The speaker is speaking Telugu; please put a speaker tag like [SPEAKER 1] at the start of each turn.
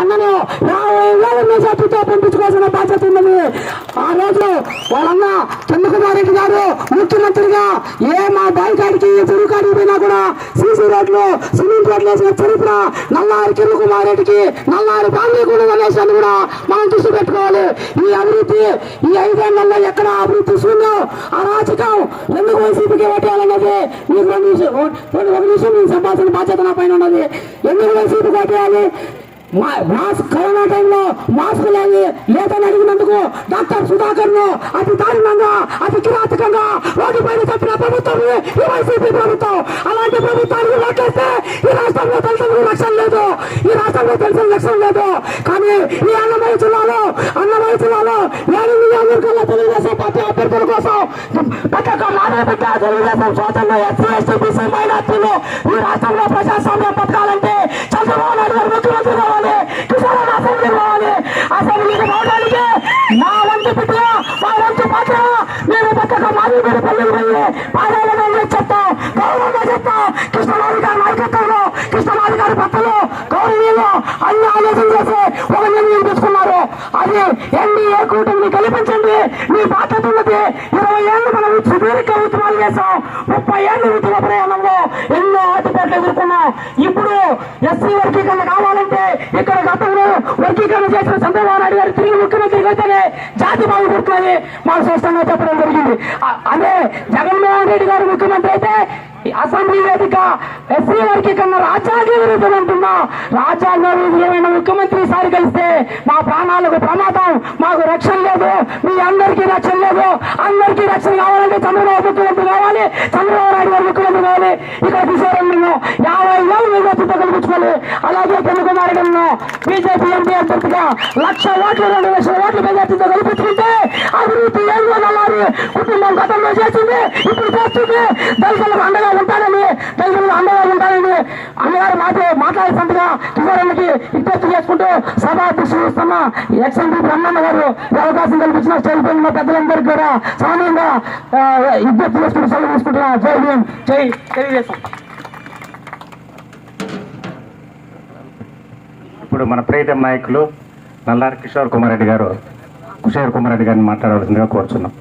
[SPEAKER 1] అన్నను యాభై వేల మెజార్టీతో పంపించుకోవాల్సిన బాధ్యత ఉన్నది. ఆ రోజు వాళ్ళన్న చంద్రకుమారెడ్డి గారు ముఖ్యమంత్రిగా ఏ మా బాయికాడికి చెరువు కాడికి పోయినా కూడా సీసీ రోడ్లు సిమెంట్ రోడ్లు వేసిన చరిత్ర నల్లారి చంద్రకుమార్ కుమారెడ్డికి నల్లారి ఫ్యామిలీ కూడా అనేసాన్ని కూడా మనం దృష్టి పెట్టుకోవాలి. ఈ అభివృద్ధి ఈ ఐదేళ్ళలో ఎక్కడ అభివృద్ధి శూన్యం అరాచకం ఎందుకు వైసీపీకి ఓటేయాలన్నది మీకు రెండు నిమిషం రెండు ఒక నిమిషం నేను బాధ్యత నా పైన ఉన్నది. ఎందుకు వైసీపీకి ఓటేయాలి? మాస్క్ కరోనా టైంలో మాస్క్ లేని లేదని అడిగినందుకు డాక్టర్ సుధాకర్ను అతి దారుణంగా అతి కిరాతకంగా రోడ్డు పైన చెప్పిన ప్రభుత్వం ఈ వైసీపీ ప్రభుత్వం. అలాంటి ప్రభుత్వానికి లెక్కేస్తే ఈ రాష్ట్రంలో తెలిసిన లక్ష్యం లేదు. ఈ రాష్ట్రంలో తెలిసిన లక్ష్యం లేదు. కానీ ఈ అన్నమయ్య జిల్లాలో అన్నమయ్య జిల్లాలో నేను నియోజకవర్గంలో తెలుగుదేశం పార్టీ అభ్యర్థుల కోసం పథకం మొదలుపెట్ట తెలుగుదేశం సోదరులు ఎస్సీ ఎస్టీ బీసీ మైనార్టీలు ఈ రాష్ట్రంలో ప్రజాస్వామ్యం పథకాలంటే చంద్రబాబు నాయుడు గారు ముఖ్యమంత్రి కావాలి కిసాన్ అసెంబ్లీ కావాలి అసెంబ్లీకి రావడానికి మా వంతు బిడ్డ మా వంతు పాత్ర. మేము పథకం మాది మీద పల్లెలు వెళ్ళి పాదాలను చెప్తాం గౌరవంగా చెప్తాం గారి నాయకత్వంలో గారి భర్తలు గౌరవీయులు అన్ని ఆలోచన చేసి ఒక నిర్ణయం తీసుకున్నారు. అది ఎన్డీఏ కూటమిని కల్పించండి మీ బాధ్యత ఉన్నది ఇరవై ఏళ్ళు మనం సుదీర్ఘ ఉద్యమాలు చేశాం. ముప్పై ఏళ్ళు ఉద్యమ ప్రయాణంలో ఎన్నో పోరాటం ఎదుర్కొన్నాం ఇప్పుడు ఎస్సీ వర్గీకరణ కావాలంటే ఇక్కడ గతంలో వర్గీకరణ చేసిన చంద్రబాబు నాయుడు గారు తిరిగి ముఖ్యమంత్రి అయితేనే జాతి బాగుపడుతుందని మాకు స్పష్టంగా చెప్పడం జరిగింది. అదే జగన్మోహన్ రెడ్డి గారు ముఖ్యమంత్రి అయితే అసెంబ్లీ వేదిక ఎస్సీ వర్గీకరణ రాజ్యాంగ విరుద్ధం అంటున్నా. రాజ్యాంగ విరుద్ధమైన ముఖ్యమంత్రి సారి కలిస్తే మా ప్రాణాలకు ప్రమాదం మాకు రక్షణ లేదు మీ అందరికీ రక్షణ లేదు. అందరికీ రక్షణ కావాలంటే చంద్రబాబు ముఖ్యమంత్రి కావాలి. చంద్రబాబు నాయుడు గారు ముఖ్యమంత్రి కావాలి ఇక్కడ కిషోర్ మేము యాభై వేలు మెజార్టీతో కల్పించుకోవాలి అలాగే కన్యాకుమారి బీజేపీ ఎంపీ అభ్యర్థిగా లక్ష ఓట్లు రెండు లక్షల ఓట్ల మెజార్టీతో కల్పించుకుంటే అభివృద్ధి ఏం కుటుంబం గతంలో చేసింది ఇప్పుడు చేస్తుంది. దళితులకు అండగా ఉంటానని దళితులకు అండగా ఉంటానని అన్నగారు మాతో మాట్లాడుతుండగా కిషోరానికి విజ్ఞప్తి చేసుకుంటూ సభా అధ్యక్షులు ఇస్తున్న బ్రహ్మన్న గారు అవకాశం కల్పించిన చనిపోయిన పెద్దలందరికీ కూడా సామాన్యంగా విజ్ఞప్తి చేసుకుంటూ సెలవు తీసుకుంటున్నా. జై భీం జై తెలుగుదేశం.
[SPEAKER 2] ఇప్పుడు మన ప్రీతం నాయకులు నల్లారి కిషోర్ కుమార్ రెడ్డి గారు కుషోర్ కుమార్ రెడ్డి గారిని మాట్లాడవలసిందిగా కోరుచున్నాం.